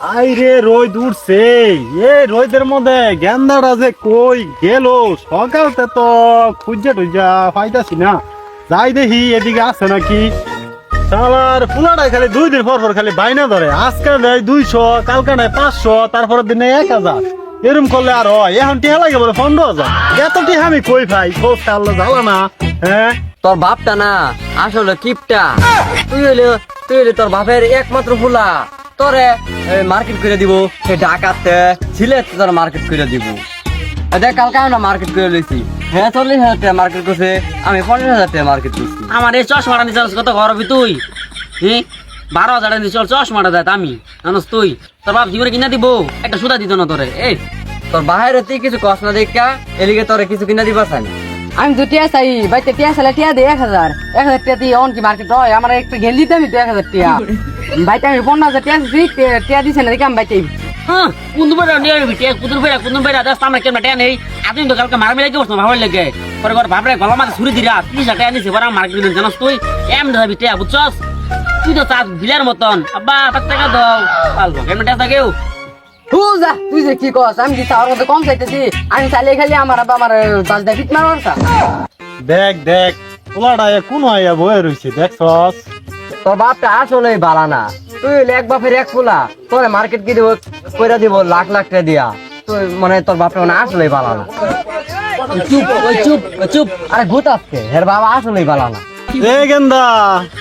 আইরে রোদ উঠছে। এ রোদের মধ্যে গেন্দাটা যে কই গেল? সকালতে তো খুঁজা টুজা পাইতাছি না। যাই দেখি এদিকে আছে নাকি। শালার পোলাটা খালি দুই দিন পর পর খালি বাইনা ধরে। আজকে নেয় দুইশো কালকে নেয় পাঁচশো তারপরের দিনে এক হাজার। এরম করলে আর হয়। এখন টিহা লাগে বলে পনেরো হাজার। এত টিহা আমি কই ভাই খোঁজ আল্লাহ জ্বালা না। হ্যাঁ? তোর বাপটা না আসলে কিপটা। তুই হইলে তুই হইলে তোর বাপের একমাত্র ফুলা। তোরে মার্কেট করে দিব। সে ডাকাতে ছিলে তোর মার্কেট করে দিব। দেখ কালকে আমরা মার্কেট করে লইছি। হ্যাঁ চল্লিশ হাজার টাকা মার্কেট করছে। আমি পঞ্চাশ হাজার টাকা মার্কেট করছি। আমার এই চশমাটা নিয়ে চলছ কত ঘর তুই? হ্যাঁ বারো হাজার নিয়ে চল চশমাটা দেয় আমি। জানোস তুই? তোর বাপ জীবনে কিনা দিব? একটা সুদা দিত না তোরে এই। তোর বাহিরে তুই কিছু কষ্ট না দেখা এদিকে তোরে কিছু কিনা দিবা চাই আমি তো টিয়া চাই, বাইতে টিয়া চাইলে টিয়া দে এক হাজার। এক হাজার টিয়া দিয়ে অন কি মার্কেট হয়? আমার একটু গেল দিতে আমি তো এক হাজার টিয়া। বাইতে আমি পনেরো হাজার টিয়া দিছি, টিয়া- টিয়া দিছে না দেখে আমি বাইতে। হ্যাঁ কুন্দু বেড়া নিয়ে আসবি টিয়া কুন্দুর বেড়া কুন্দুর বেড়া? দেখ আমরা কেন টিয়া নেই। আপনি তো কালকে মারবে লাগে বসতো ভাবার লাগে। পরে ঘর ভাবরে গলা মাথা ছুরি দিরা, তিরিশ হাজার টাকা নিছে পরে মার্কেট দিন জানাস তুই। এম যাবি টিয়া, বুঝছস? তুই তো চার বিলের মতন। আব্বা, পাঁচ টাকা দাও। পালবো কেন টিয়া থাকেও তুই যা তুই যে কি কস? আমি কি তার মধ্যে কম চাইতেছি? আমি চাইলে খালি আমার আব্বা আমার বাস দেখিত মারবার দেখ দেখ পোলাটা কোন আইয়া বয়ে রয়েছে দেখছস তোর বাপটা আসলেই বালা না। তুই এক বাপের এক ফুলা তোরে মার্কেট কি দিব? কইরা দিব লাখ লাখ টাকা দিয়া। তুই মানে তোর বাপটা মানে আসলেই বালা না। চুপ ওই চুপ চুপ। আরে ভূত আজকে হের বাবা আসলেই বালা না। এ গেন্দা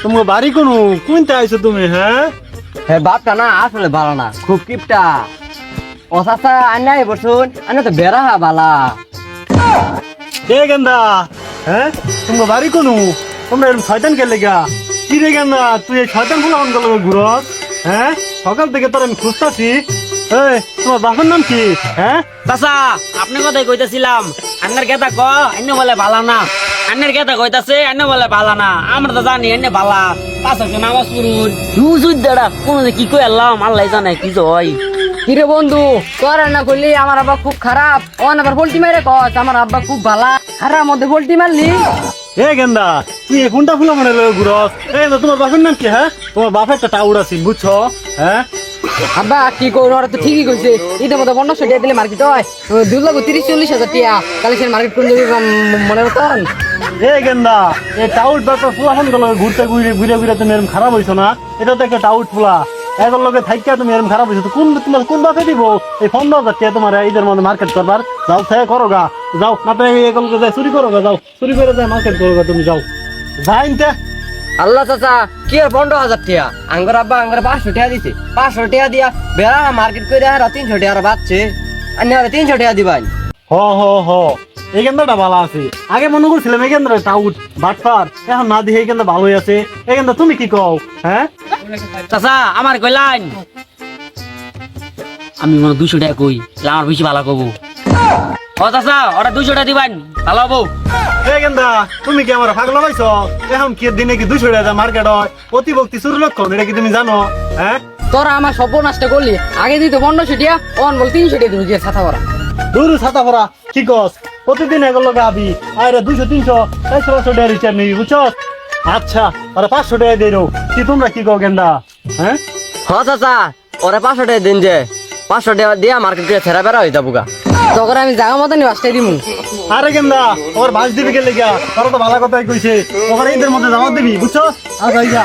তোমার বাড়ি কোন? কোনতে আইছো তুমি হ্যাঁ? হের বাপটা না আসলে বালা না। খুব কিপটা। ও চাচা আন্নাই বসুন আন্না তো বেড়া বালা। এ গেন্দা? হ্যাঁ তোমার বাড়ি কোন? তোমরা এরকম শয়তান কে লেগা? কি রে গেন্দা তুই এই শয়তান ফুলা অন গেল ঘুরস? হ্যাঁ সকাল থেকে তোর আমি খুঁজতাছি। এই তোমার বাপের নাম কি? হ্যাঁ চাচা আপনি কথাই কইতাছিলাম। আন্নার গেতা ক অন্য বলে ভালা না। আন্নের গেতা কইতাছে অন্য বলে ভালা না। আমরা তো জানি এনে ভালা পাঁচ নামাজ পড়ুন। দুজুদ দেড়া কোন কি কই আল্লাহ আল্লাহ জানে কি হয়। কিরে বন্ধু তোর রান্না করলি আমার আব্বা খুব খারাপ। ও আবার পোল্টি মেরে কস আমার আব্বা খুব ভালা। খারাপ মধ্যে পোল্টি মারলি। এ গেন্দা তুই কোনটা ফুলা মনে লগে ঘুরস? এ গেন্দা, তোমার বাপের নাম কি হ্যাঁ? তোমার বাপের একটা টাউর আছে বুঝছ? হ্যাঁ? আব্বা কি করো ওরা তো ঠিকই কইছে। ঈদের মধ্যে পনেরোশো টাকা দিলে মার্কেট হয়। দুই লক্ষ তিরিশ চল্লিশ হাজার টিয়া কালেকশন মার্কেট করে দিবি মনে মতন এ গেন্দা এ টাউট ব্যাপার ফুলা গেল ঘুরতে ঘুরে ঘুরে ঘুরে তুমি এরকম খারাপ হইছো না। এটা তো একটা টাউট ফুলা। এগুলোর লগে থাইকা তুমি এরকম খারাপ হইছো তো কোন তোমার কোন বাপে দিব? এই পনেরো হাজার টাকা তোমার ঈদের মধ্যে মার্কেট করবার। যাও থেকে করো গা। যাও না তো এগুলোকে যাই চুরি করো গা যাও। চুরি করে যাই মার্কেট করো গা তুমি যাও। যাইনতে আল্লাহ চাচা কি আর পনেরো হাজার টাকা আঙ্গর আব্বা আঙ্গর পাঁচশো টাকা দিছে। পাঁচশো টাকা দিয়া বেড়া মার্কেট করে আর তিনশো টাকা আর বাচ্চে আর না তিনশো টাকা দিবাই। হ হ হ। এই কেন্দ্রটা ভালো আছে। আগে মনে করছিলাম এই কেন্দ্র টাউট বাটপার এখন না দিয়ে এই কেন্দ্র ভালোই আছে। এই কেন্দ্র তুমি কি কও হ্যাঁ? চাচা আমার কইলান আমি মনে দুশো টাকা কই আমার বেশি ভালো কবো। ও চাচা ওটা দুশো টাকা দিবান ভালো হব। তুমি কি আমার ফাগলা পাইছো এখন কি দিনে কি দুশো টাকা মার্কেট হয়? প্রতিভক্তি চুরি লক্ষণ এটা কি তুমি জানো? হ্যাঁ? তোরা আমার সর্বনাশটা করলি আগে দিত পনেরোশো টিয়া অন বল তিনশো টিয়া তুমি গিয়ে ছাতা ভরা দূর ছাতা পড়া কি কস? প্রতিদিন এগুলো গাবি আরে দুশো তিনশো চারশো পাঁচশো টাকা রিচার্জ নিবি বুঝছ আচ্ছা আরে পাঁচশো টাকা দিয়ে কি তোমরা কি কও গেন্দা? হ্যাঁ? হ চাচা ওরে পাঁচশো টাকা দিন যে। পাঁচশো টাকা দিয়া মার্কেট করে ছেড়া বেড়া হয়ে যাব গা। তখন আমি জাগা মতনই বাসটাই দিমু। আরে গেন্দা ওর বাস দিবি কে লেগা তোর তো ভালো কথাই কইছে। ওর ঈদের মধ্যে জামা দিবি বুঝছ? আচ্ছা ইয়া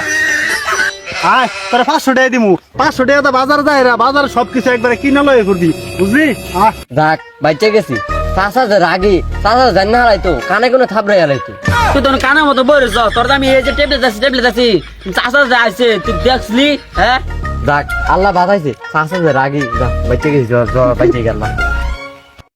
আয় তোর পাঁচশো টাকা দিমু। পাঁচশো টাকা তো বাজার যায় রা বাজার সবকিছু একবারে কিনা লয়ে করবি বুঝলি? আহ যাক বাইচে গেছি। চাচা যে রাগি চাচা জানি না হারাইতো কানে কোনো থাপড়ে হারাইতো তুই তোর কানের মতো বলে রয়েছ তোর আমি এই যে ট্যাবলেট আছি ট্যাবলেট আছি চাচা যে আছে তুই দেখছলি হ্যাঁ? যাক আল্লাহ বাঁচাইছে চাচা যে রাগি যা বাইচে গেছি জ্বর জ্বর বাইচে গেলাম।